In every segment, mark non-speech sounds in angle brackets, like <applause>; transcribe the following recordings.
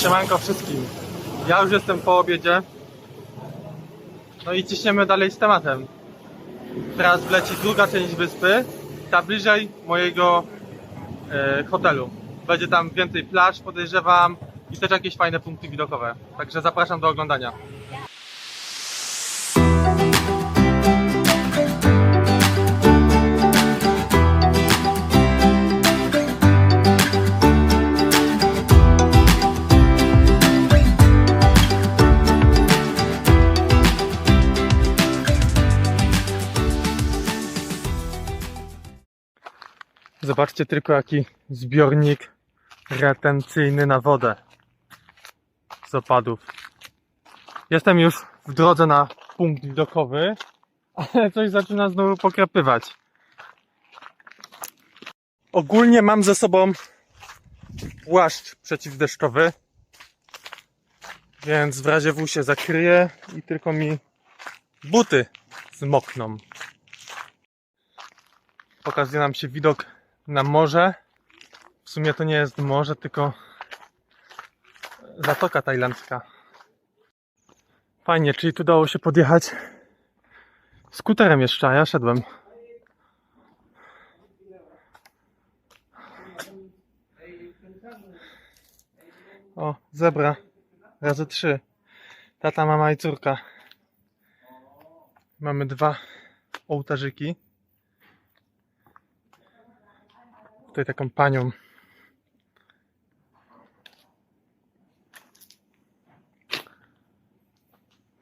Siemanko wszystkim. Ja już jestem po obiedzie. No i ciśniemy dalej z tematem. Teraz wleci druga część wyspy, ta bliżej mojego e, hotelu. Będzie tam więcej plaż, podejrzewam, i też jakieś fajne punkty widokowe. Także zapraszam do oglądania. Zobaczcie tylko jaki zbiornik retencyjny na wodę z opadów. Jestem już w drodze na punkt widokowy, ale coś zaczyna znowu pokrapywać. Ogólnie mam ze sobą płaszcz przeciwdeszczowy, więc w razie W się zakryję i tylko mi buty zmokną. Pokazuje nam się widok na morze. W sumie to nie jest morze, tylko Zatoka Tajlandzka. Fajnie, czyli tu dało się podjechać skuterem jeszcze, a ja szedłem. O, zebra. Razy trzy. Tata, mama i córka. Mamy dwa ołtarzyki. tutaj taką panią.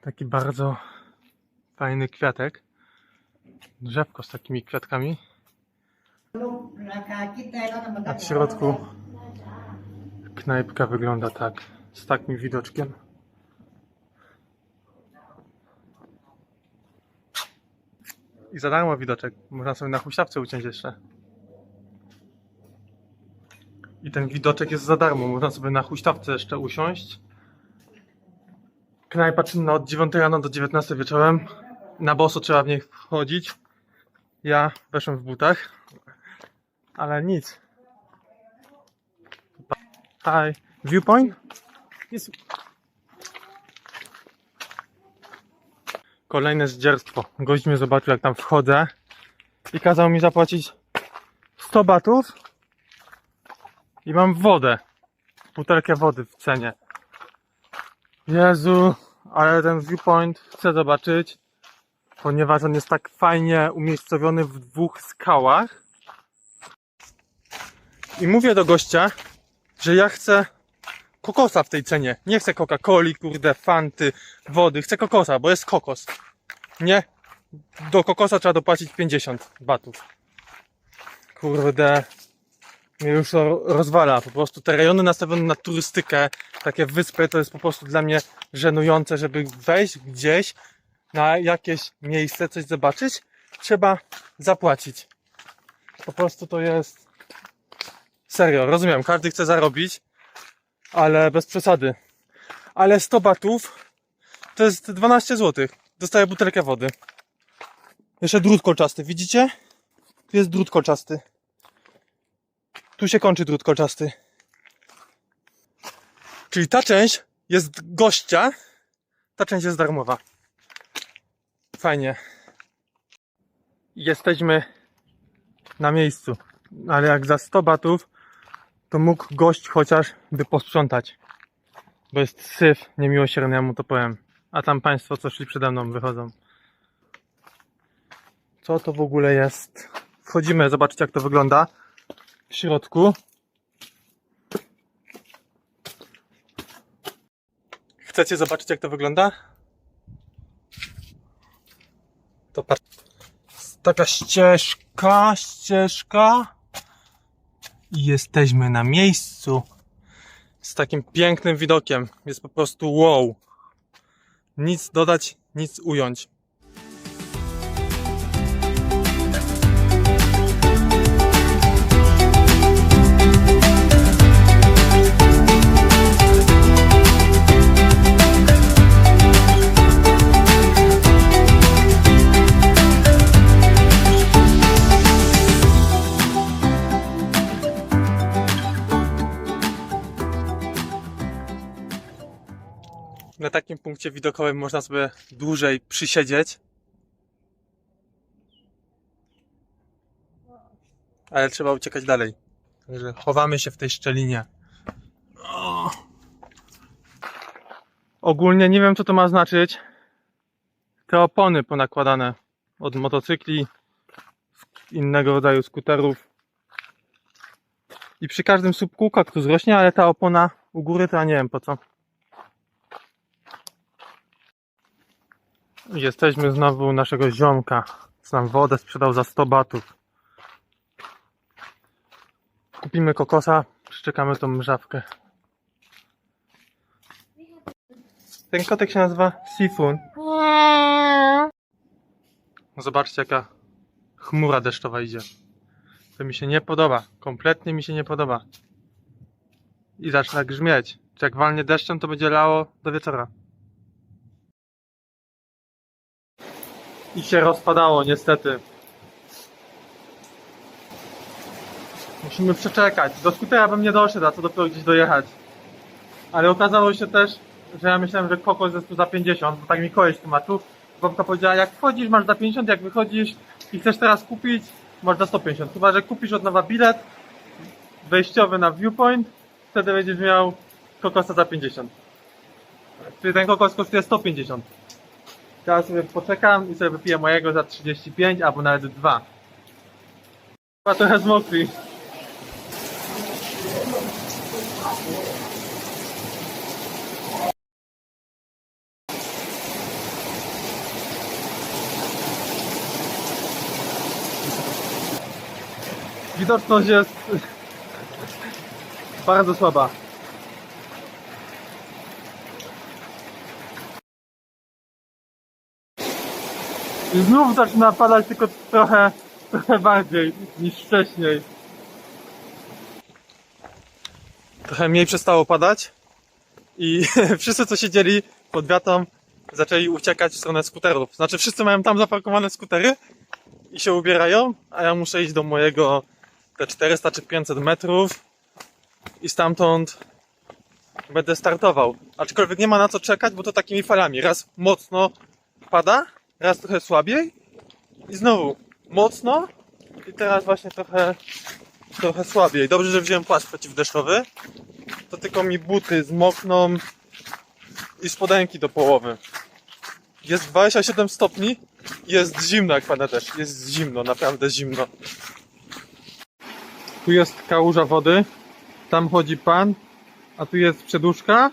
Taki bardzo fajny kwiatek. Drzewko z takimi kwiatkami. A w środku knajpka wygląda tak, z takim widoczkiem. I za darmo widoczek. Można sobie na huśtawce uciąć jeszcze. I ten widoczek jest za darmo. Można sobie na huśtawce jeszcze usiąść. Knajpa czynna od 9 rano do 19 wieczorem. Na boso trzeba w niej wchodzić. Ja weszłem w butach. Ale nic. Hi. Viewpoint? Jest. Kolejne zdzierstwo. Gość mnie zobaczył jak tam wchodzę i kazał mi zapłacić 100 batów i mam wodę. Butelkę wody w cenie. Jezu, ale ten viewpoint chcę zobaczyć, ponieważ on jest tak fajnie umiejscowiony w dwóch skałach. I mówię do gościa, że ja chcę kokosa w tej cenie. Nie chcę Coca-Coli, kurde, fanty, wody. Chcę kokosa, bo jest kokos. Nie. Do kokosa trzeba dopłacić 50 batów. Kurde. Mnie już rozwala. Po prostu te rejony nastawione na turystykę, takie wyspy, to jest po prostu dla mnie żenujące, żeby wejść gdzieś na jakieś miejsce, coś zobaczyć, trzeba zapłacić. Po prostu to jest Serio, rozumiem, każdy chce zarobić, ale bez przesady. Ale 100 batów to jest 12 zł. Dostaję butelkę wody. Jeszcze drut kolczasty, widzicie? Tu jest drut kolczasty. Tu się kończy drut kolczasty. Czyli ta część jest gościa, ta część jest darmowa. Fajnie. Jesteśmy na miejscu. Ale jak za 100 batów to mógł gość chociaż by posprzątać. Bo jest syf niemiłosierny, ja mu to powiem. A tam państwo, co szli przede mną, wychodzą. Co to w ogóle jest? Wchodzimy, zobaczyć jak to wygląda w środku. Chcecie zobaczyć jak to wygląda? To. Taka ścieżka, ścieżka i jesteśmy na miejscu z takim pięknym widokiem. Jest po prostu wow. Nic dodać, nic ująć. Punkcie widokowym można sobie dłużej przysiedzieć. Ale trzeba uciekać dalej. Także chowamy się w tej szczelinie. Ogólnie nie wiem co to ma znaczyć. Te opony ponakładane od motocykli, innego rodzaju skuterów. I przy każdym słupku kaktus rośnie, ale ta opona u góry to ja nie wiem po co. Jesteśmy znowu u naszego ziomka. Co nam wodę sprzedał za 100 batów. Kupimy kokosa, przyczekamy tą mrzawkę. Ten kotek się nazywa Sifun. Zobaczcie jaka chmura deszczowa idzie. To mi się nie podoba. Kompletnie mi się nie podoba. I zaczyna grzmieć. Czy jak walnie deszczem, to będzie lało do wieczora. I się rozpadało, niestety. Musimy przeczekać. Do skutera bym nie doszedł, a co dopiero gdzieś dojechać. Ale okazało się też, że ja myślałem, że kokos jest tu za 50, bo tak mi koleś tłumaczył. Babka powiedziała, jak wchodzisz masz za 50, jak wychodzisz i chcesz teraz kupić, masz za 150. Chyba, że kupisz od nowa bilet wejściowy na Viewpoint, wtedy będziesz miał kokosa za 50. Czyli ten kokos kosztuje 150. Teraz sobie poczekam i sobie wypiję mojego za 35 albo nawet 2. Chyba trochę zmokli. Widoczność jest <laughs> bardzo słaba. Znów zaczyna padać tylko trochę, trochę bardziej niż wcześniej. Trochę mniej przestało padać i <laughs> wszyscy co siedzieli pod wiatą zaczęli uciekać w stronę skuterów. Znaczy wszyscy mają tam zaparkowane skutery i się ubierają, a ja muszę iść do mojego te 400 czy 500 metrów i stamtąd będę startował. Aczkolwiek nie ma na co czekać, bo to takimi falami. Raz mocno pada, raz trochę słabiej i znowu mocno i teraz właśnie trochę, trochę słabiej. Dobrze, że wziąłem płaszcz przeciwdeszczowy. To tylko mi buty zmokną i spodenki do połowy. Jest 27 stopni jest zimno jak pada deszcz. Jest zimno, naprawdę zimno. Tu jest kałuża wody, tam chodzi pan, a tu jest przeduszka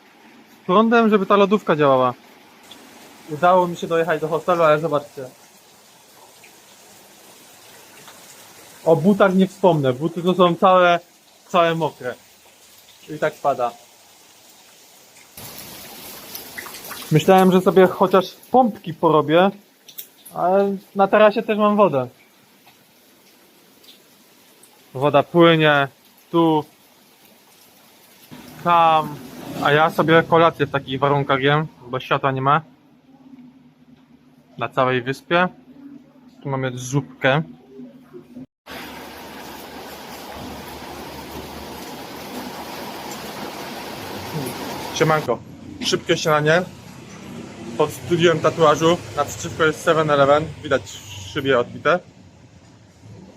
z prądem, żeby ta lodówka działała. Udało mi się dojechać do hostelu, ale zobaczcie. O butach nie wspomnę, buty to są całe, całe mokre. I tak pada. Myślałem, że sobie chociaż pompki porobię, ale na tarasie też mam wodę. Woda płynie, tu, tam, a ja sobie kolację w takich warunkach jem, bo światła nie ma. Na całej wyspie. Tu mamy zupkę. Siemanko. Szybkie śniadanie. Pod studiem tatuażu. Naprzeciwko jest 7-Eleven. Widać szybie odbite.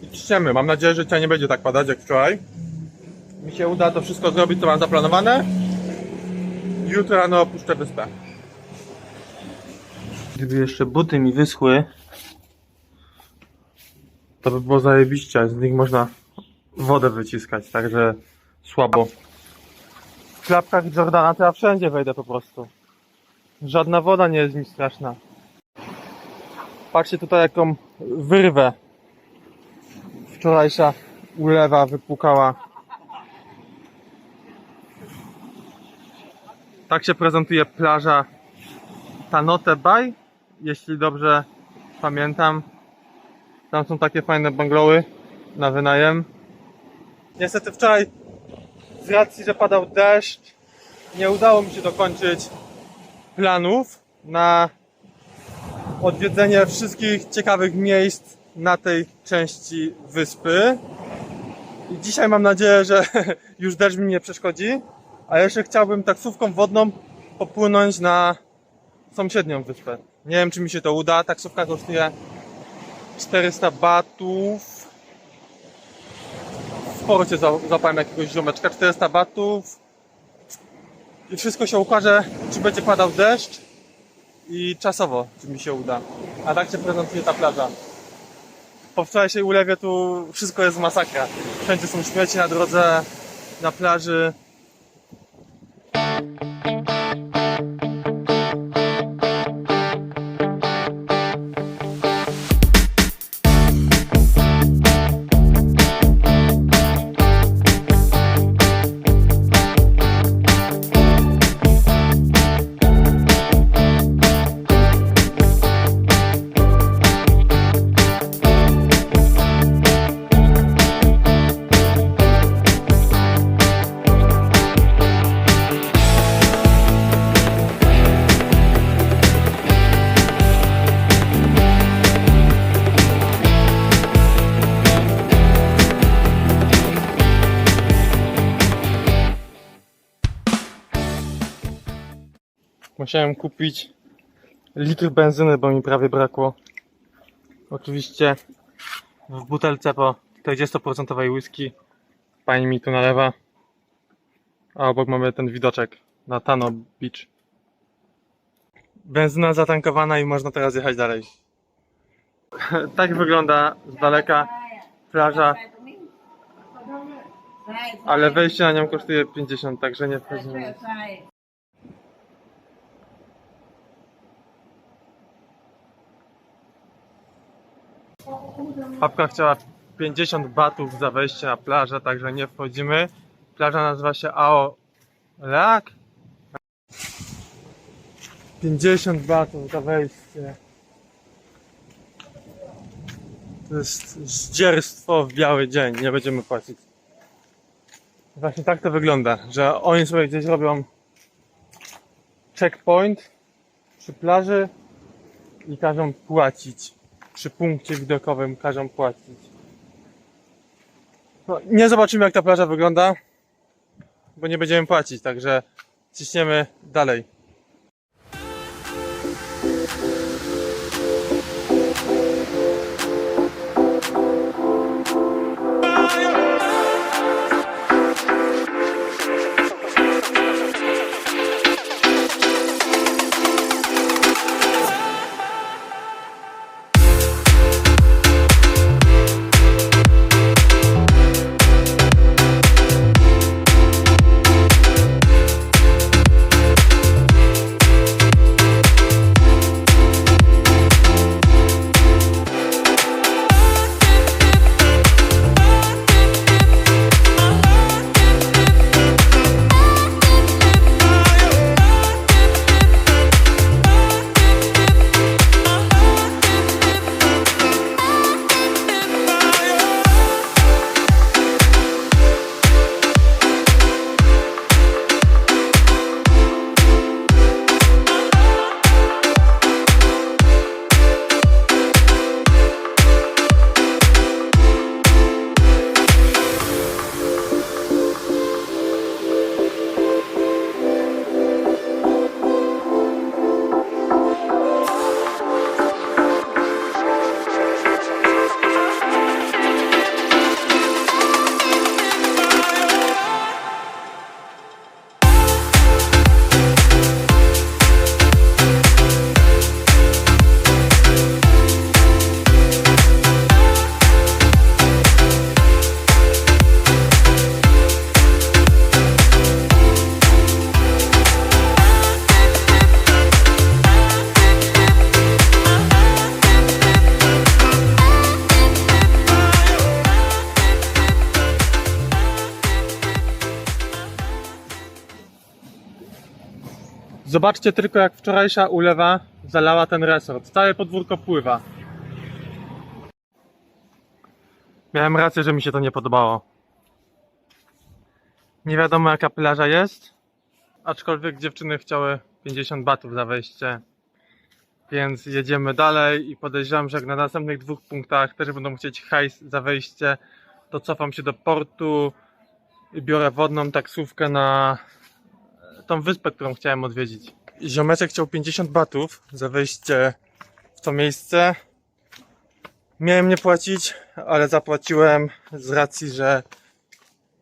I ciśniemy. Mam nadzieję, że cię nie będzie tak padać jak wczoraj. Mi się uda to wszystko zrobić, co mam zaplanowane. Jutro rano opuszczę wyspę. Gdyby jeszcze buty mi wyschły, to by było zajebiście. Z nich można wodę wyciskać, także słabo. W klapkach Jordana to ja wszędzie wejdę po prostu. Żadna woda nie jest mi straszna. Patrzcie tutaj jaką wyrwę wczorajsza ulewa wypłukała. Tak się prezentuje plaża Tanote Bay, jeśli dobrze pamiętam. Tam są takie fajne bungalowy na wynajem. Niestety wczoraj z racji, że padał deszcz, nie udało mi się dokończyć planów na odwiedzenie wszystkich ciekawych miejsc na tej części wyspy. I dzisiaj mam nadzieję, że <laughs> już deszcz mi nie przeszkodzi. A jeszcze chciałbym taksówką wodną popłynąć na sąsiednią wyspę. Nie wiem, czy mi się to uda. Taksówka kosztuje 400 batów. W porcie za- złapałem jakiegoś ziomeczka. 400 batów. I wszystko się ukaże, czy będzie padał deszcz i czasowo, czy mi się uda. A tak się prezentuje ta plaża. Po wczorajszej ulewie tu wszystko jest masakra. Wszędzie są śmieci na drodze, na plaży. Musiałem kupić litr benzyny, bo mi prawie brakło. Oczywiście w butelce po 40% whisky pani mi tu nalewa. A obok mamy ten widoczek na Tano Beach. Benzyna zatankowana i można teraz jechać dalej. <laughs> tak wygląda z daleka plaża, ale wejście na nią kosztuje 50, także nie wchodzimy. Papka chciała 50 batów za wejście na plażę, także nie wchodzimy. Plaża nazywa się Ao Lak. 50 batów za wejście. To jest zdzierstwo w biały dzień, nie będziemy płacić. Właśnie tak to wygląda, że oni sobie gdzieś robią checkpoint przy plaży i każą płacić przy punkcie widokowym każą płacić. No, nie zobaczymy jak ta plaża wygląda, bo nie będziemy płacić, także ciśniemy dalej. Zobaczcie tylko jak wczorajsza ulewa zalała ten resort. Całe podwórko pływa. Miałem rację, że mi się to nie podobało. Nie wiadomo jaka plaża jest, aczkolwiek dziewczyny chciały 50 batów za wejście. Więc jedziemy dalej i podejrzewam, że jak na następnych dwóch punktach też będą chcieć hajs za wejście, to cofam się do portu i biorę wodną taksówkę na tą wyspę, którą chciałem odwiedzić. Ziomeczek chciał 50 batów za wejście w to miejsce. Miałem nie płacić, ale zapłaciłem z racji, że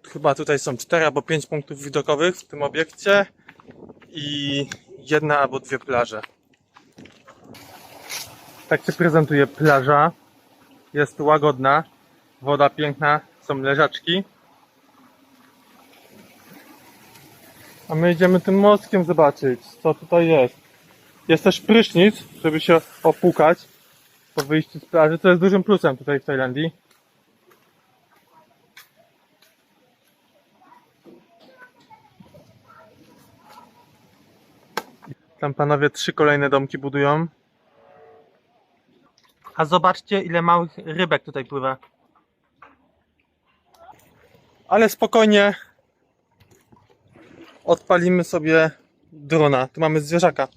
chyba tutaj są 4 albo 5 punktów widokowych w tym obiekcie i jedna albo dwie plaże. Tak się prezentuje plaża. Jest łagodna, woda piękna, są leżaczki. A my idziemy tym mostkiem zobaczyć, co tutaj jest. Jest też prysznic, żeby się opłukać po wyjściu z plaży, co jest dużym plusem tutaj w Tajlandii. Tam panowie trzy kolejne domki budują. A zobaczcie ile małych rybek tutaj pływa. Ale spokojnie odpalimy sobie drona. Tu mamy zwierzaka.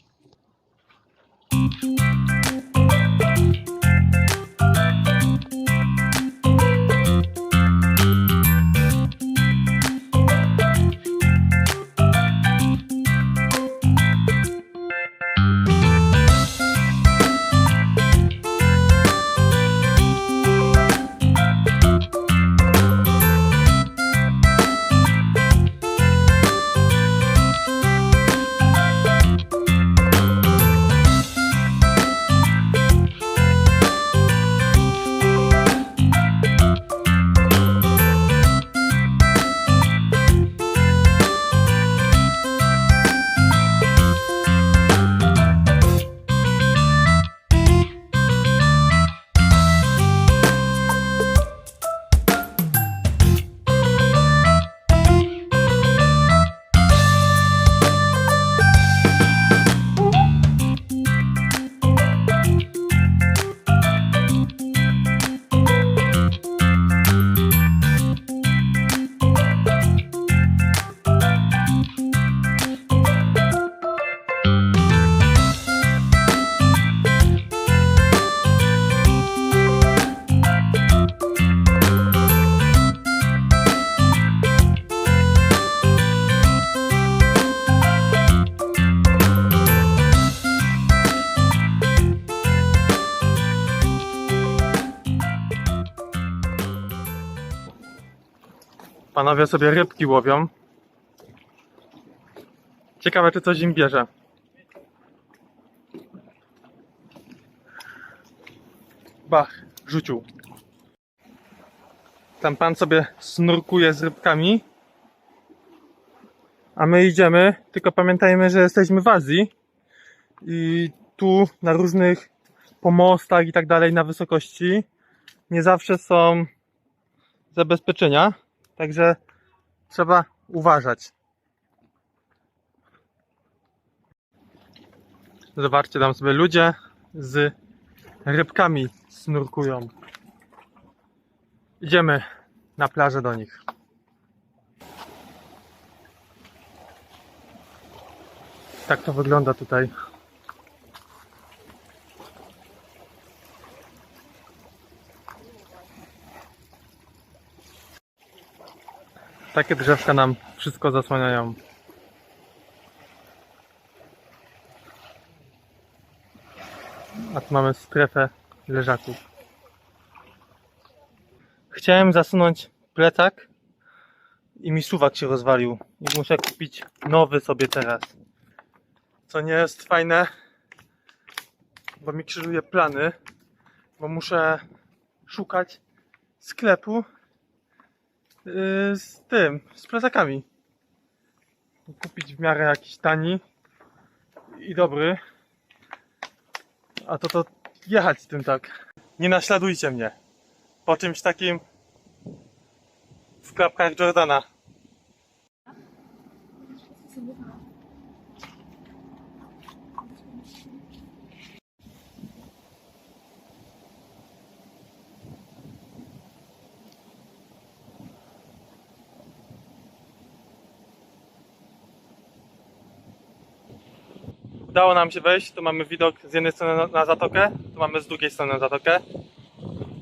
Panowie sobie rybki łowią. Ciekawe, czy coś im bierze. Bach, rzucił. Tam pan sobie snurkuje z rybkami. A my idziemy, tylko pamiętajmy, że jesteśmy w Azji. I tu na różnych pomostach i tak dalej na wysokości nie zawsze są zabezpieczenia. Także trzeba uważać. Zobaczcie, tam sobie ludzie z rybkami snurkują. Idziemy na plażę do nich. Tak to wygląda tutaj. Takie drzewka nam wszystko zasłaniają. A tu mamy strefę leżaków. Chciałem zasunąć plecak i mi suwak się rozwalił. I muszę kupić nowy sobie teraz. Co nie jest fajne, bo mi krzyżuje plany, bo muszę szukać sklepu z tym, z plecakami. Kupić w miarę jakiś tani i dobry. A to to jechać z tym tak. Nie naśladujcie mnie. Po czymś takim w klapkach Jordana. Udało nam się wejść. Tu mamy widok z jednej strony na, zatokę, tu mamy z drugiej strony na zatokę.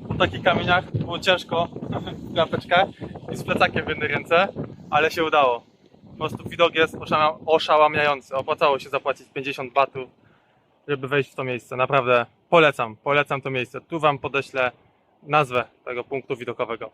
Po takich kamieniach było ciężko <laughs> w klapeczkach i z plecakiem w jednej ręce, ale się udało. prostu widok jest oszała- oszałamiający. Opłacało się zapłacić 50 batów, żeby wejść w to miejsce. Naprawdę polecam, polecam to miejsce. Tu wam podeślę nazwę tego punktu widokowego.